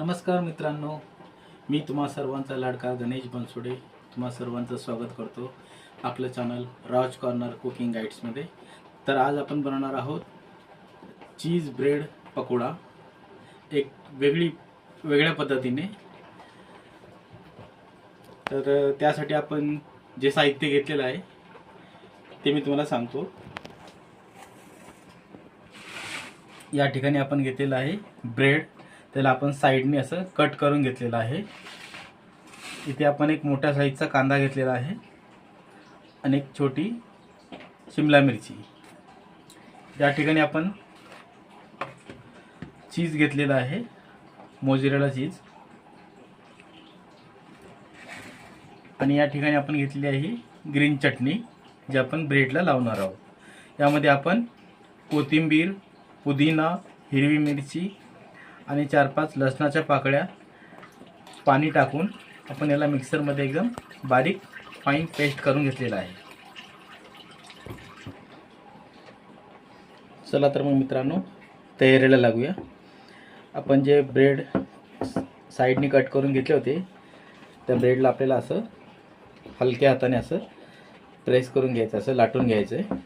नमस्कार मित्रांनो मी तुम्हा सर्वांचा लाडका गणेश बनसोडे तुम्हा सर्वांचं स्वागत करतो आपलं चॅनल राज कॉर्नर कुकिंग गाईड्समध्ये तर आज आपण बनवणार आहोत चीज ब्रेड पकोडा. एक वेगळी वेगळ्या पद्धतीने. तर त्यासाठी आपण जे साहित्य घेतलेलं आहे ते मी तुम्हाला सांगतो. या ठिकाणी आपण घेतलेलं आहे ब्रेड त्याला आपण साईडने असं कट करून घेतलेलं आहे. इथे आपण एक मोठ्या साईजचा कांदा घेतलेला आहे आणि एक छोटी शिमला मिरची. या ठिकाणी आपण चीज घेतलेला आहे मोजिरेला चीज. आणि या ठिकाणी आपण घेतलेली आहे ग्रीन चटणी जी आपण ब्रेडला लावणार आहोत. यामध्ये आपण कोथिंबीर पुदिना हिरवी मिरची आणि चार पाच लसणाच्या पाकळ्या पाणी टाकून आपण याला मिक्सरमध्ये एकदम बारीक फाईन पेस्ट करून घेतलेला आहे. चला तर मग मित्रांनो तयारीला लागूया. आपण जे ब्रेड साईडने कट करून घेतले होते त्या ब्रेडला आपल्याला असं हलक्या हाताने असं प्रेस करून घ्यायचं असं लाटून घ्यायचं आहे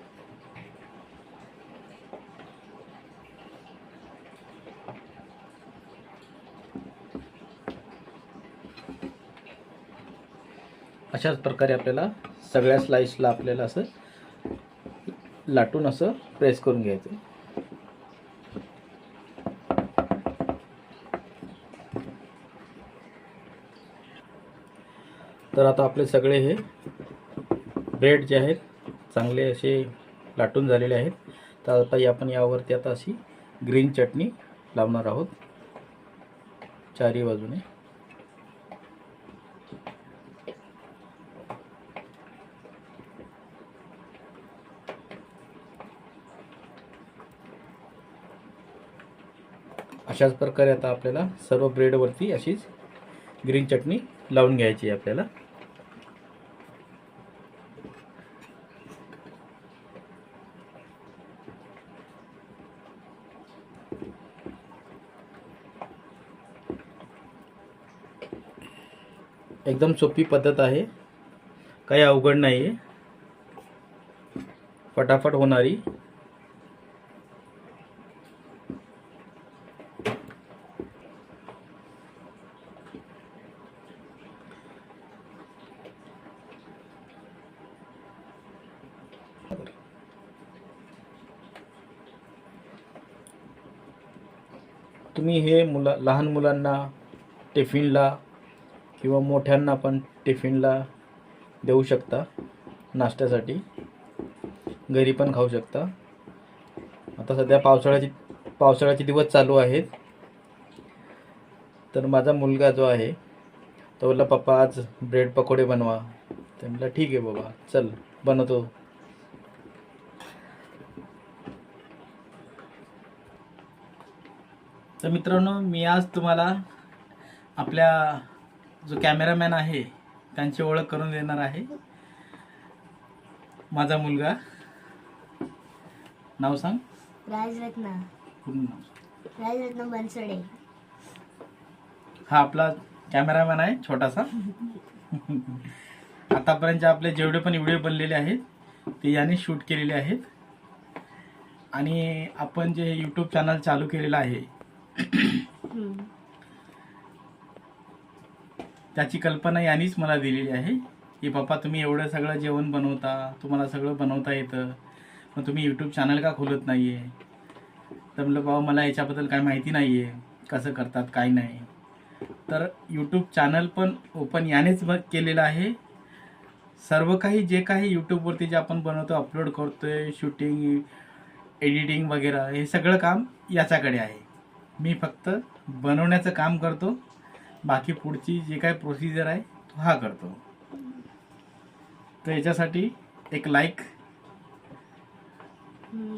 अशाच प्रकारे आपल्याला सगळ्या स्लाईसला आपल्याला असं लाटून असं प्रेस करून घ्यायचं. तर आता आपले सगळे हे ब्रेड जे आहेत चांगले असे लाटून झालेले आहेत. तर आता आपण यावरती आता अशी ग्रीन चटणी लावणार आहोत. चारी बाजूने. अशाच प्रकारे आता आपल्याला सर्व ब्रेडवरती अशीच ग्रीन चटणी लावून घ्यायची आहे आपल्याला. एकदम सोपी पद्धत आहे. काही अवघड नाही आहे फटाफट होणारी तुम्ही हे मुला लहान मुलांना टिफिनला किंवा मोठ्यांना पण टिफिनला देऊ शकता नाश्त्यासाठी. घरी पण खाऊ शकता. आता सध्या पावसाळ्याची पावसाळ्याचे दिवस चालू आहेत. तर माझा मुलगा जो आहे तो बोलला पप्पा आज ब्रेड पकोडे बनवा. तर म्हटलं ठीक आहे बाबा चल बनवतो. तर मित्रांनो मी आज तुम्हाला आपल्या जो कॅमेरामॅन आहे त्यांची ओळख करून देणार आहे. माझा मुलगा. नाव सांग. राजरत्न. राजरत्न बनसोडे. हा आपला कॅमेरामॅन आहे छोटासा. आतापर्यंत आपले जेवढे पण व्हिडिओ बनलेले आहेत ते याने शूट केलेले आहेत. आणि आपण जे यूट्यूब चॅनल चालू केलेलं आहे. त्याची कल्पना यांनीच मला दिलेली आहे की पप्पा तुम्ही एवढं सगळं जेवण बनवता तुम्हाला सगळं बनवता येतं मग तुम्ही यूट्यूब चॅनल का खोलत नाही आहे तर म्हटलं बाबा मला याच्याबद्दल काय माहिती नाही आहे कसं करतात काय नाही. तर यूट्यूब चॅनल पण ओपन यानेच मग केलेलं आहे. सर्व काही जे काही यूट्यूबवरती जे आपण बनवतो अपलोड करतो आहे शूटिंग एडिटिंग वगैरे हे सगळं काम याच्याकडे आहे. मी फक्त बनवण्याचं काम करतो. बाकी पुढची जे काय प्रोसिजर आहे तो हा करतो. तर याच्यासाठी एक लाईक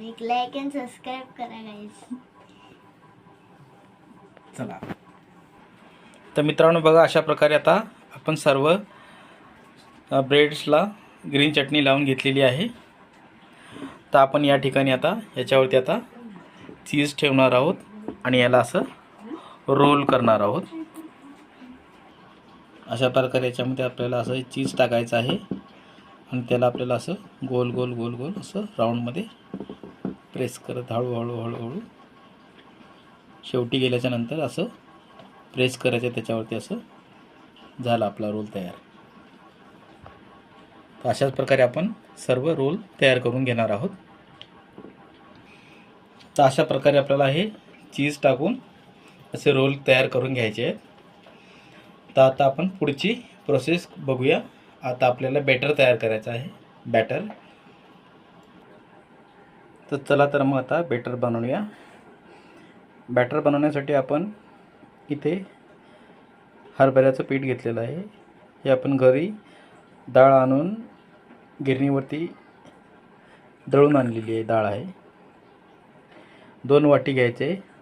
एक लाईक अँड सबस्क्राईब करा चला. तर मित्रांनो बघा अशा प्रकारे आता आपण सर्व ब्रेड्सला ग्रीन चटणी लावून घेतलेली आहे. तर आपण या ठिकाणी आता याच्यावरती आता चीज ठेवणार आहोत. आणि याला असं रोल करणार आहोत. अशा प्रकारे याच्यामध्ये आपल्याला असं चीज टाकायचं आहे. आणि त्याला आपल्याला असं गोल गोल गोल गोल असं राऊंडमध्ये प्रेस करत हळूहळू हळूहळू शेवटी गेल्याच्यानंतर असं प्रेस करायचं त्याच्यावरती असं झाला आपला रोल तयार. तर अशाच प्रकारे आपण सर्व रोल तयार करून घेणार आहोत. तर अशा प्रकारे आपल्याला हे चीज टाकून असे रोल तयार करून घ्यायचे आहेत. तर आता आपण पुढची प्रोसेस बघूया. आता आपल्याला बॅटर तयार करायचं आहे. बॅटर तर चला तर मग आता बॅटर बनवूया. बॅटर बनवण्यासाठी आपण इथे हरभऱ्याचं पीठ घेतलेलं आहे. हे आपण घरी डाळ आणून गिरणीवरती दळून आणलेली आहे. डाळ आहे. दोन वाटी घ्यायचे.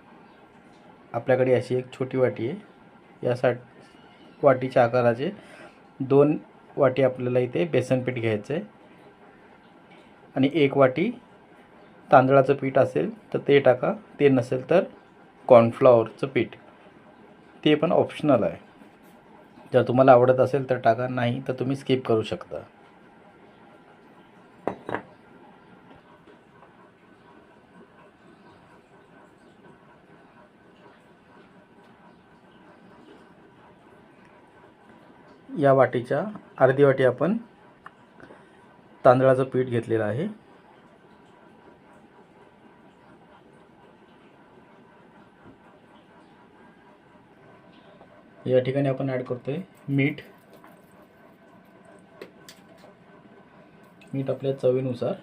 आपल्याकडे अशी एक छोटी वाटी आहे. या सा वाटीच्या आकाराचे दोन वाटी आपल्याला इथे बेसन पीठ घ्यायचं आहे. आणि एक वाटी तांदळाचं पीठ असेल तर ते टाका. ते नसेल तर कॉर्नफ्लॉवरचं पीठ. ते पण ऑप्शनल आहे. जर तुम्हाला आवडत असेल तर टाका. नाही तर तुम्ही स्किप करू शकता. या वाटीच्या अर्धी वाटी आपण तांदळाचं पीठ घेतलेलं आहे. या ठिकाणी आपण ॲड करतोय मीठ. मीठ आपल्या चवीनुसार.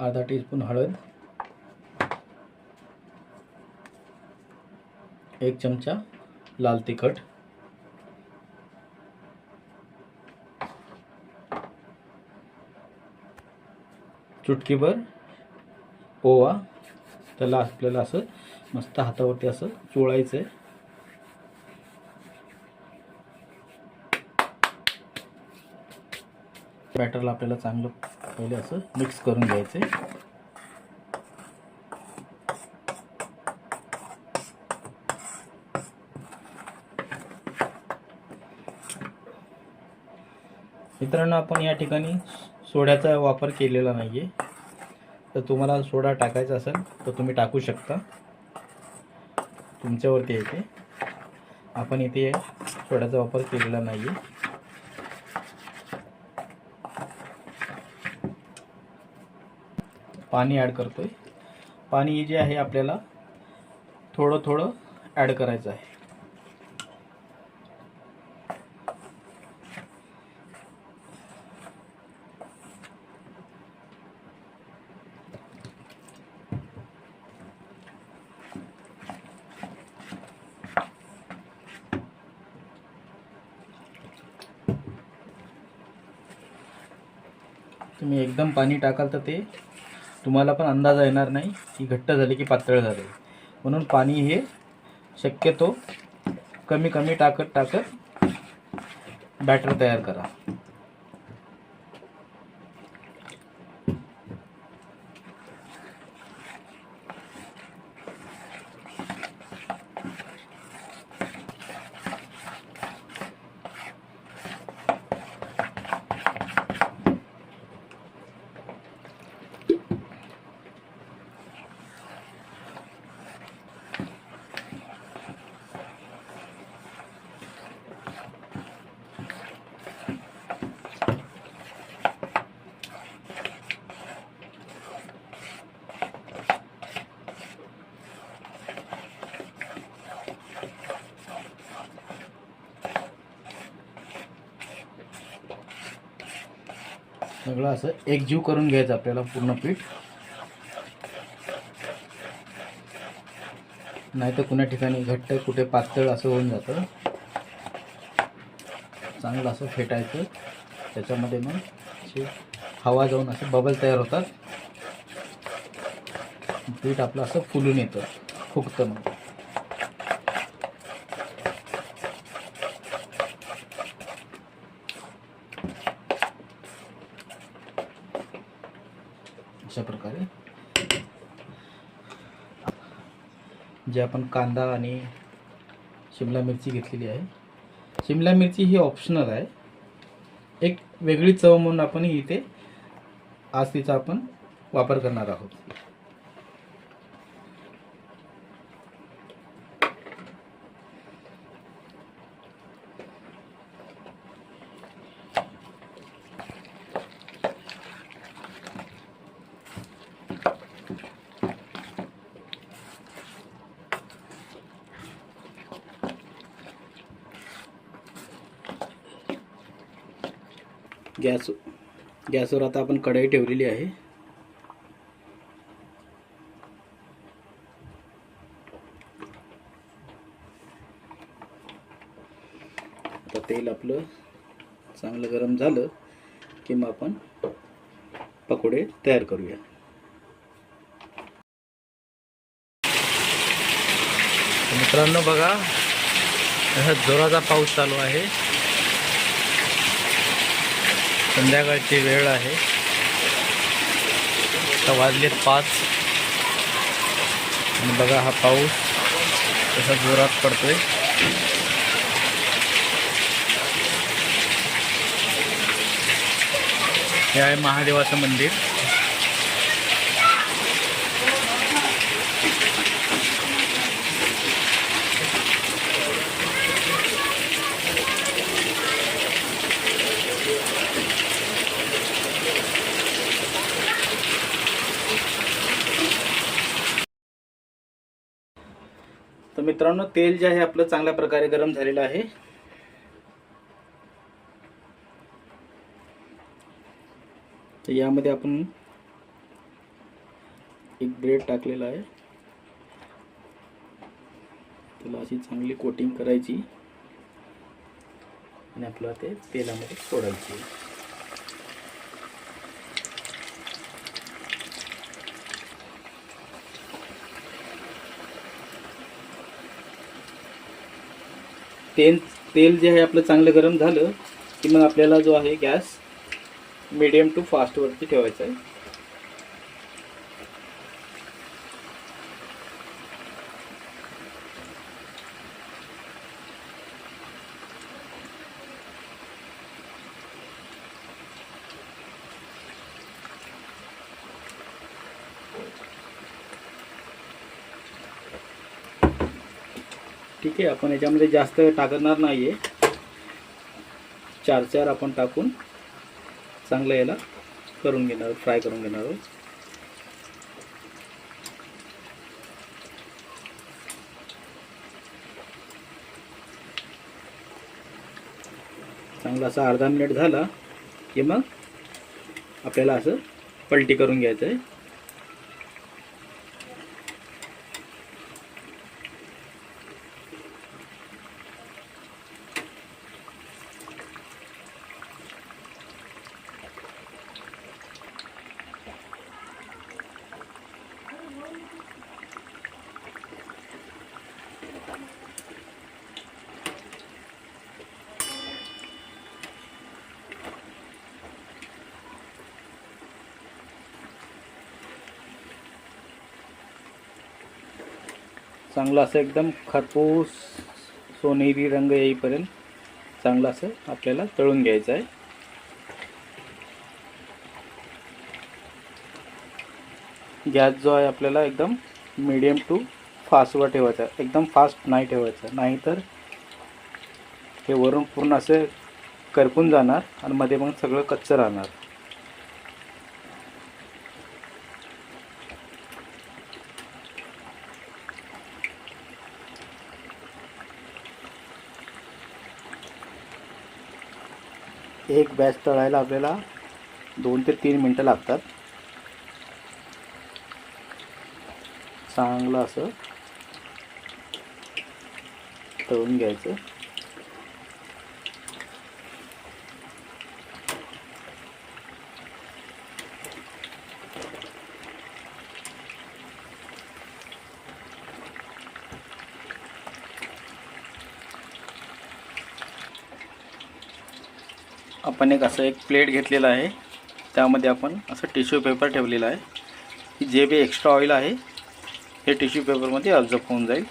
अर्धा टीस्पून हळद. एक चमचा लाल तिखट. चुटकीभर ओवा. त्याला आपल्याला असं मस्त हातावरती असं चोळायचं आहे बॅटरला आपल्याला चांगलं पहिले असं मिक्स करून घ्यायचं आहे मित्रांनो आपण या ठिकाणी सोड्याचा वापर केलेला नाही आहे तर तुम्हाला सोडा टाकायचा असेल तर तुम्ही टाकू शकता. तुमच्यावरती येते. आपण इथे सोड्याचा वापर केलेला नाही आहे पाणी ॲड करतोय. पाणी जे आहे आपल्याला थोडं थोडं ॲड करायचं आहे. तुम्ही एकदम पाणी टाकाल तर ते तुम्हाला पण अंदाज येणार नाही की घट्ट झाले की पातळ झाले. म्हणून पाणी हे शक्यतो कमी कमी टाकत टाकत बॅटर तयार करा. सगळं असं एकजीव करून घ्यायचं आपल्याला पूर्ण पीठ. नाही तर कुण्या ठिकाणी घट्ट कुठे पातळ असं होऊन जातं. चांगलं असं फेटायचं. त्याच्यामध्ये मग अशी हवा जाऊन असे बबल तयार होतात. पीठ आपलं असं फुलून येतं. फुगतं मग. अशा प्रकारे. जे आपण कांदा आणि शिमला मिरची घेतलेली आहे. शिमला मिरची ही ऑप्शनल आहे. एक वेगळी चव म्हणून आपण इथे आज तिचा आपण वापर करणार आहोत. गॅस गॅसवर आता आपण कढई ठेवलेली आहे. आता तेल आपलं चांगलं गरम झालं की मग आपण पकोडे तयार करूया. मित्रांनो बघा जोराचा पाऊस चालू आहे. संध्याकाळची वेळ आहे. आता वाजलेत पाच. आणि बघा हा पाऊस तसा जोरात पडतोय. हे आहे महादेवाचं मंदिर. मित्रांनो तेल जे आहे आपलं चांगल्या प्रकारे गरम झालेलं आहे. तर यामध्ये आपण एक ब्रेड टाकलेला आहे. त्याला अशी चांगली कोटिंग करायची आणि आपल्याला ते तेलामध्ये सोडायची. तेल तेल जे आहे आपलं चांगलं गरम झालं की मग आपल्याला जो आहे गॅस मीडियम टू फास्टवरती ठेवायचा आहे. ठीक आहे आपण याच्यामध्ये जास्त टाकणार नाही आहे चार चार आपण टाकून चांगलं याला करून घेणार आहोत फ्राय करून घेणार आहोत. चांगला असा अर्धा मिनिट झाला की मग आपल्याला असं पलटी करून घ्यायचं आहे चांगलं असं एकदम खरपूस सोनेरी रंग येईपर्यंत चांगलं असं आपल्याला तळून घ्यायचं आहे. गॅस जो आहे आपल्याला एकदम मीडियम टू फास्टवर ठेवायचा आहे. एकदम फास्ट नाही ठेवायचं नाहीतर हे वरून पूर्ण असं करपून जाणार आणि मध्ये मग सगळं कच्चं राहणार. एक बॅच तळायला आपल्याला दोन ते तीन मिनटं लागतात. चांगलं असं तळून घ्यायचं. आपण एक असं एक प्लेट घेतलेलं आहे. त्यामध्ये आपण असं टिश्यू पेपर ठेवलेला आहे. जे बी एक्स्ट्रा ऑइल आहे हे टिश्यू पेपरमध्ये ऑब्झर्व होऊन जाईल.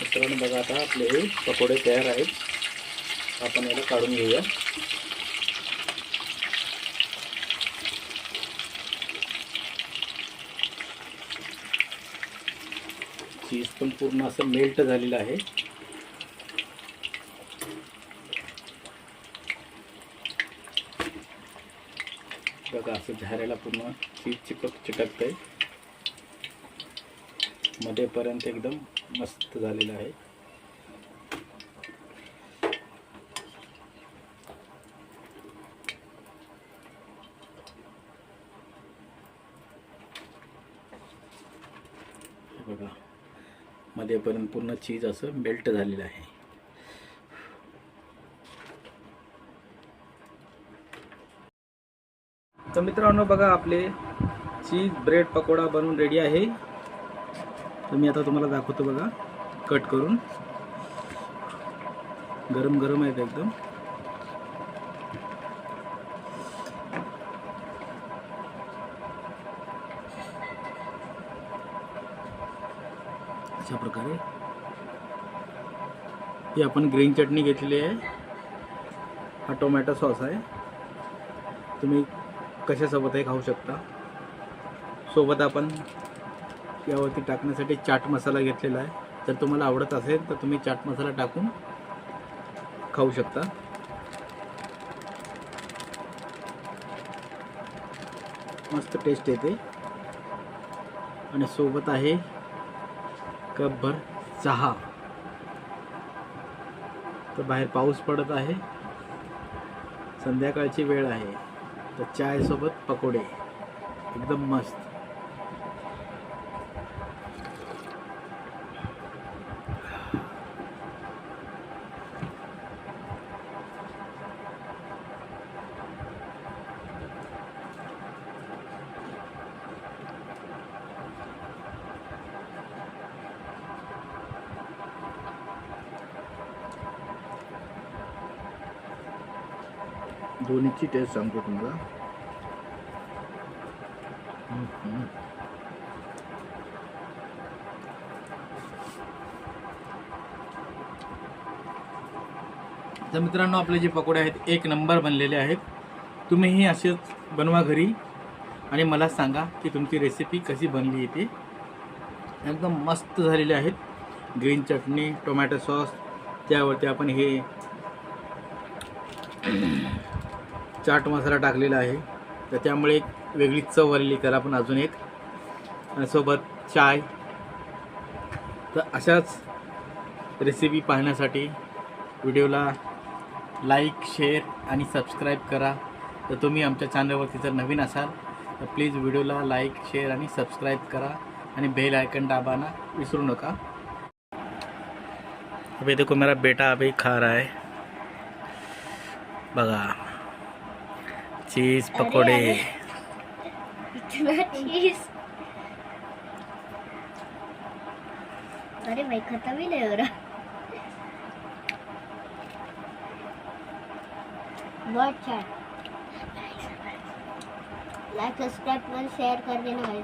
मित्रांनो बघा आता आपले हे पकोडे तयार आहेत. आपण याला काढून घेऊया. चीज पण पूर्ण असं मेल्ट झालेलं आहे. बघा असं झाऱ्याला पूर्ण चीज चिकट चिकटत आहे मध्येपर्यंत एकदम मस्त झालेलं आहे हे बघा मध्येपर्यंत पूर्ण चीज असं मेल्ट झालेलं आहे. तर मित्रांनो बघा आपले चीज ब्रेड पकोडा बनवून रेडी आहे. तर मी आता तुम्हाला दाखवतो बघा कट करून. गरम गरम आहेत एकदम. अशा प्रकारे ही आपण ग्रीन चटणी घेतलेली आहे. हा टोमॅटो सॉस आहे. तुम्ही कशासोबतही खाऊ शकता. सोबत आपण यावरती टाकण्यासाठी चाट मसाला घेतलेला आहे. जर तुम्हाला आवडत असेल तर तुम्ही चाट मसाला टाकून खाऊ शकता. मस्त टेस्ट येते. आणि सोबत आहे कपभर चहा. तर बाहेर पाऊस पडत आहे. संध्याकाळची वेळ आहे. तर चायसोबत पकोडे. एकदम मस्त दोन्हीची टेस्ट सांगतो तुम्हाला तर मित्रांनो आपले जे पकोडे आहेत एक नंबर बनलेले आहेत. तुम्हीही असेच बनवा घरी आणि मला सांगा की तुमची रेसिपी कशी बनली आहे ती एकदम मस्त झालेली आहेत. ग्रीन चटणी टोमॅटो सॉस त्यावरती आपण हे चाट मसाला टाकलेला आहे. तर त्यामुळे एक वेगळी चव आलेली त्याला पण अजून एक. आणि सोबत चाय. तर अशाच रेसिपी पाहण्यासाठी व्हिडिओला लाईक शेअर आणि सबस्क्राईब करा. तर तुम्ही आमच्या चॅनलवरती जर नवीन असाल तर प्लीज व्हिडिओला लाईक शेअर आणि सबस्क्राईब करा. आणि बेल आयकन दाबाना विसरू नका. अभी देखो मेरा बेटा अभी खा रहा है. बघा. चीज पकोडे। चीज अरे भाई खत्म ही नहीं हो रहा। बहुत अच्छा लाइक सब्सक्राइब और शेयर कर देना भाई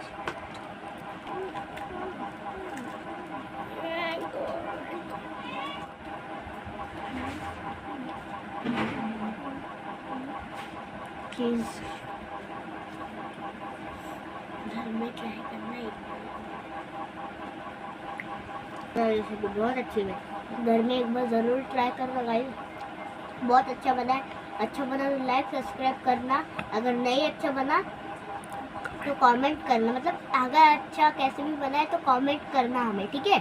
चीज़ घर में ट्राई करना बार। बहुत अच्छी है घर में एक बार ज़रूर ट्राई करना गाइस बहुत अच्छा बना है। अच्छा बना तो लाइक सब्सक्राइब करना। अगर नहीं अच्छा बना तो कमेंट करना। मतलब अगर अच्छा कैसे भी बना है तो कमेंट करना हमें ठीक है?